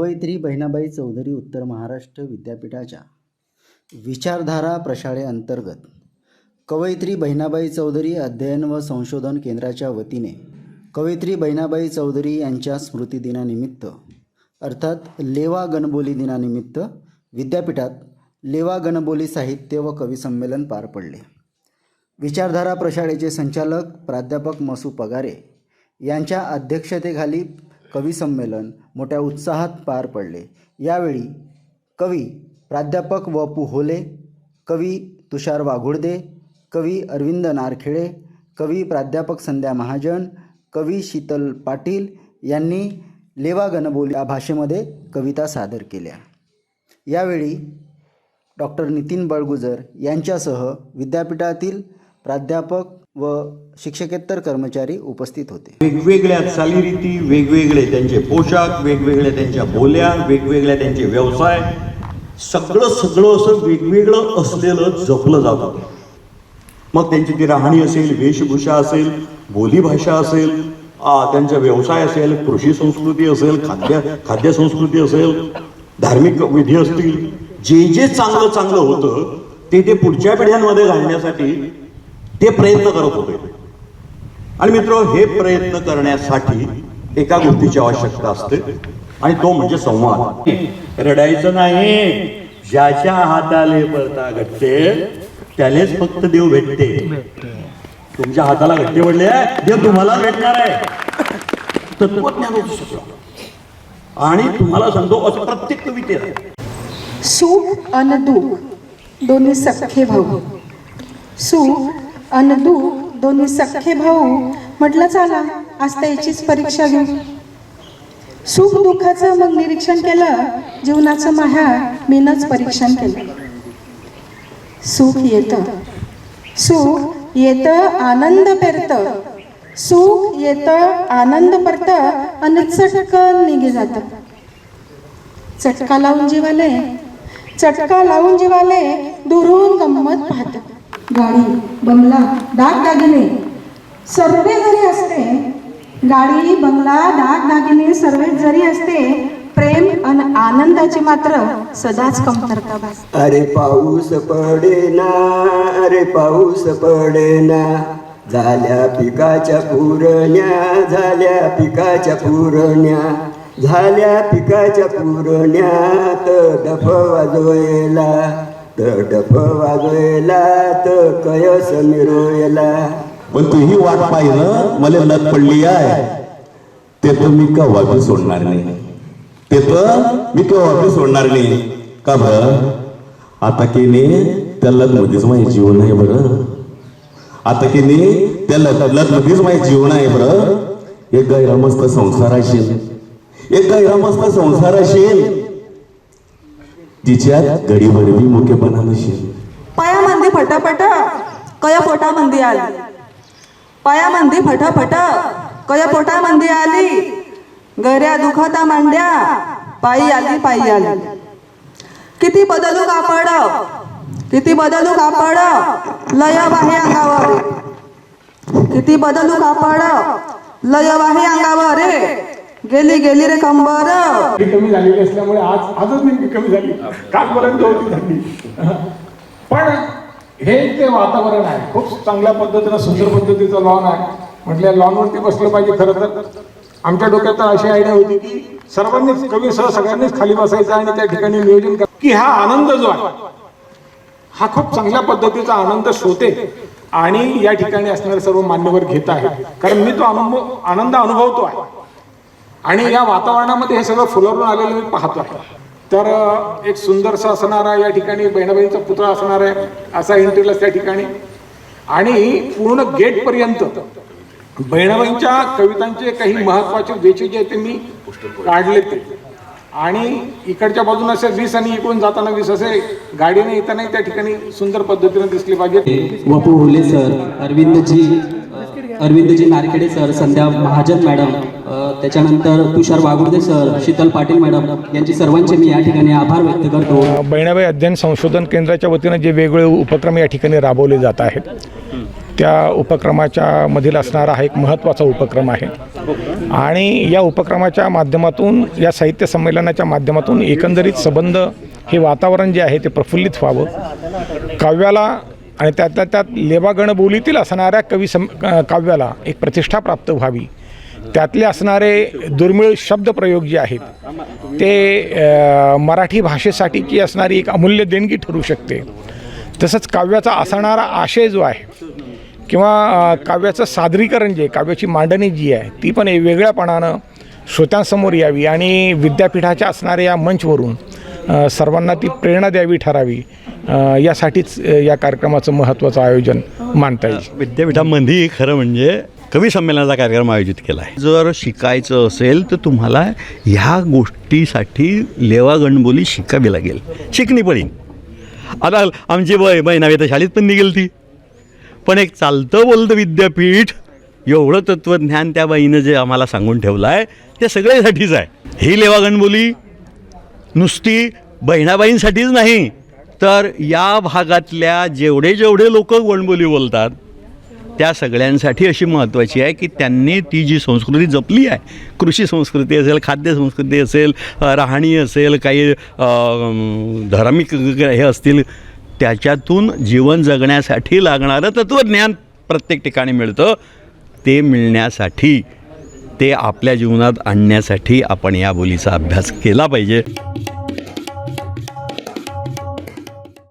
कवयित्री बहिणाबाई चौधरी उत्तर महाराष्ट्र विद्यापीठाच्या विचारधारा प्रशाळेअंतर्गत कवयित्री बहिणाबाई चौधरी अध्ययन व संशोधन केंद्राच्या वतीने कवयित्री बहिणाबाई चौधरी यांच्या स्मृतिदिनानिमित्त अर्थात लेवा गणबोली दिनानिमित्त विद्यापीठात लेवा गणबोली साहित्य व कवी संमेलन पार पडले. विचारधारा प्रशाळेचे संचालक प्राध्यापक मसू पगारे यांच्या अध्यक्षतेखाली कविसंमेलन मोठ्या उत्साहात पार पडले. यावेळी कवी प्राध्यापक व पु होले कवी तुषार वाघुर्दे कवी अरविंद नारखेडे कवी प्राध्यापक संध्या महाजन कवी शीतल पाटील यांनी लेवा गणबोली या भाषेमध्ये कविता सादर केल्या. यावेळी डॉक्टर नितीन बळगुजर यांच्यासह विद्यापीठातील प्राध्यापक व शिक्षकेतर कर्मचारी उपस्थित होते. वेगवेगळ्या चालीरीती वेगवेगळे त्यांचे पोशाख वेगवेगळ्या त्यांच्या बोल्या वेगवेगळ्या त्यांचे व्यवसाय सगळं सगळं असं वेगवेगळं असलेलं जपलं जात मग त्यांची ती राहणी असेल वेशभूषा असेल बोलीभाषा असेल त्यांचा व्यवसाय असेल कृषी संस्कृती असेल खाद्य खाद्य संस्कृती असेल धार्मिक विधी असतील जे जे चांगलं चांगलं होतं ते ते पुढच्या पिढ्यांमध्ये घालण्यासाठी ते प्रयत्न करत होते. आणि मित्र हे प्रयत्न करण्यासाठी एका गोष्टीची आवश्यकता असते आणि तो म्हणजे संवाद. रडायचं नाही. ज्याच्या हाताले पडता घटते त्यालेच फक्त देव भेटते. तुमच्या हाताला घट्टे पडले देव तुम्हाला भेटणार आहे. तत्वज्ञान आणि तुम्हाला सांगतो असं प्रत्येक कवितेत सुख आणि दुःख दोन्ही सख्खे भाऊ. सुख अन दुःख दोन्ही सख्खे भाऊ म्हटलं चला आज त्याचीच परीक्षा घेऊ. सुख दुःखाचं मग निरीक्षण केलं जीवनाचं माह्या मीनच परीक्षण केलं. सुख येतं. सुख येतं आनंद पेरतं. सुख येतं आनंद परतं आणि चटकन निघे जातं. चटका लावून जीवाले चटका लावून जीवाले दुरून गंमत पाहतं. गाडी बंगला दागदागिने सर्वे जरी असते गाडी बंगला दागदागिने सर्वे जरी असते प्रेम आणि आनंदाची मात्र सदाच कमतरता अरे पाऊस पडे ना अरे पाऊस पडे ना झाल्या पिकाच्या पुरण्या झाल्या पिकाच्या पुरण्या. झाल्या पिकाच्या पुरण्यात डफ वाजवेला तर डफ तर कयस मिरवायला पण तू ही वाट पाहिलं मला लत पडली आहे. ते तर मी केव्हा बी सोडणार नाही. ते तर मी केव्हा बी सोडणार नाही. का बर? आता की नाही त्या लत मध्येच माझे जीवन आहे बरं. आता की नाही त्या लत लत मध्येच माझे जीवन आहे बरं. एक गैरमस्त संसार असेल. एक गैरमस्त संसार असेल. तिच्यात गडीभर बी मुकेपणा नसेल पायामंदी फटाफट कया पोटामंदी आली. पायामंदी फटाफट कया पोटामंदी आली. गऱ्या दुखता मांड्या पायी आली पायी आली. किती बदलू कापड किती बदलू कापड लय वाहे अंगावर. किती बदलू कापड लय वाहे अंगावर रे. गेली गेली रे कंबर. कमी झालेली असल्यामुळे आज आजच नेमकी कमी झाली. कालपर्यंत होती झाली. पण हे ते वातावरण आहे. खूप चांगल्या पद्धतीनं सुंदर पद्धतीचं लॉन आहे. म्हटल्या लॉनवरती बसलं पाहिजे खरं तर. आमच्या डोक्यात तर अशी आयडिया होती की सर्वांनीच कवीसह सगळ्यांनीच खाली बसायचं आणि त्या ठिकाणी नियोजन कर की हा आनंद जो आहे हा खूप चांगल्या पद्धतीचा आनंद शोधते आणि या ठिकाणी असणारे सर्व मान्यवर घेत आहे कारण मी तो आनंद आनंद अनुभवतो आहे. आणि या वातावरणामध्ये हे सगळं फुलवरून आलेलं मी पाहतो आहे. तर एक सुंदरसा असणारा या ठिकाणी बहिणाबाईंचा पुतळा असणार आहे असा एंट्रीला त्या ठिकाणी. आणि पूर्ण गेटपर्यंत बहिणाबाईंच्या कवितांचे काही महत्त्वाचे वेचे जे ते मी काढले ते. आणि इकडच्या बाजूने असे वीस आणि इकडून जाताना वीस असे गाडीने येताना त्या ठिकाणी सुंदर पद्धतीने दिसले पाहिजे Vapu Hule sir Arvindji Arvindji Narkhede sir Sandhya Mahajan madam त्याच्यानंतर तुषार वागुर्दे सर शीतल पाटील मॅडम यांची सर्वांचे मी या ठिकाणी आभार व्यक्त करतो. बहिणाबाई अध्ययन संशोधन केंद्राच्या वतीनं जे वेगवेगळे उपक्रम या ठिकाणी राबवले जात आहेत त्या उपक्रमाच्या मधील असणारा हा एक महत्त्वाचा उपक्रम आहे. आणि या उपक्रमाच्या माध्यमातून या साहित्य संमेलनाच्या माध्यमातून एकंदरीत संबंध हे वातावरण जे आहे ते प्रफुल्लित व्हावं. काव्याला आणि त्यातल्या त्यात लेवागण बोलीतील असणाऱ्या कवी सम काव्याला एक प्रतिष्ठा प्राप्त व्हावी. त्यातले असणारे दुर्मिळ शब्दप्रयोग जे आहेत ते मराठी भाषेसाठी की असणारी एक अमूल्य देणगी ठरू शकते. तसंच काव्याचा असणारा आशय जो आहे किंवा काव्याचं सादरीकरण जे काव्याची मांडणी जी आहे ती पण एक वेगळ्यापणानं श्रोत्यांसमोर यावी आणि विद्यापीठाच्या असणाऱ्या या मंचवरून सर्वांना ती प्रेरणा द्यावी ठरावी. यासाठीच या कार्यक्रमाचं महत्त्वाचं आयोजन मानता येईल. विद्यापीठामध्ये खरं म्हणजे कवी संमेलनाचा कार्यक्रम आयोजित केला आहे. जर शिकायचं असेल तर तुम्हाला ह्या गोष्टीसाठी लेवा गणबोली शिकावी लागेल. शिकणी पडेल आता आमची बय बहिणावी तर शाळेत पण निघेल ती. पण एक चालतं बोलतं विद्यापीठ एवढं तत्त्वज्ञान त्या बाईनं जे आम्हाला सांगून ठेवलं आहे ते सगळ्यासाठीच आहे. ही लेवा गणबोली नुसती बहिणाबाईंसाठीच नाही तर या भागातल्या जेवढे जेवढे लोक गणबोली बोलतात त्या सगळ्यांसाठी अशी महत्त्वाची आहे की त्यांनी ती जी संस्कृती जपली आहे कृषी संस्कृती असेल खाद्य संस्कृती असेल राहणी असेल काही धार्मिक हे असतील त्याच्यातून जीवन जगण्यासाठी लागणारं तत्त्वज्ञान प्रत्येक ठिकाणी मिळतं ते मिळण्यासाठी ते आपल्या जीवनात आणण्यासाठी आपण या बोलीचा अभ्यास केला पाहिजे.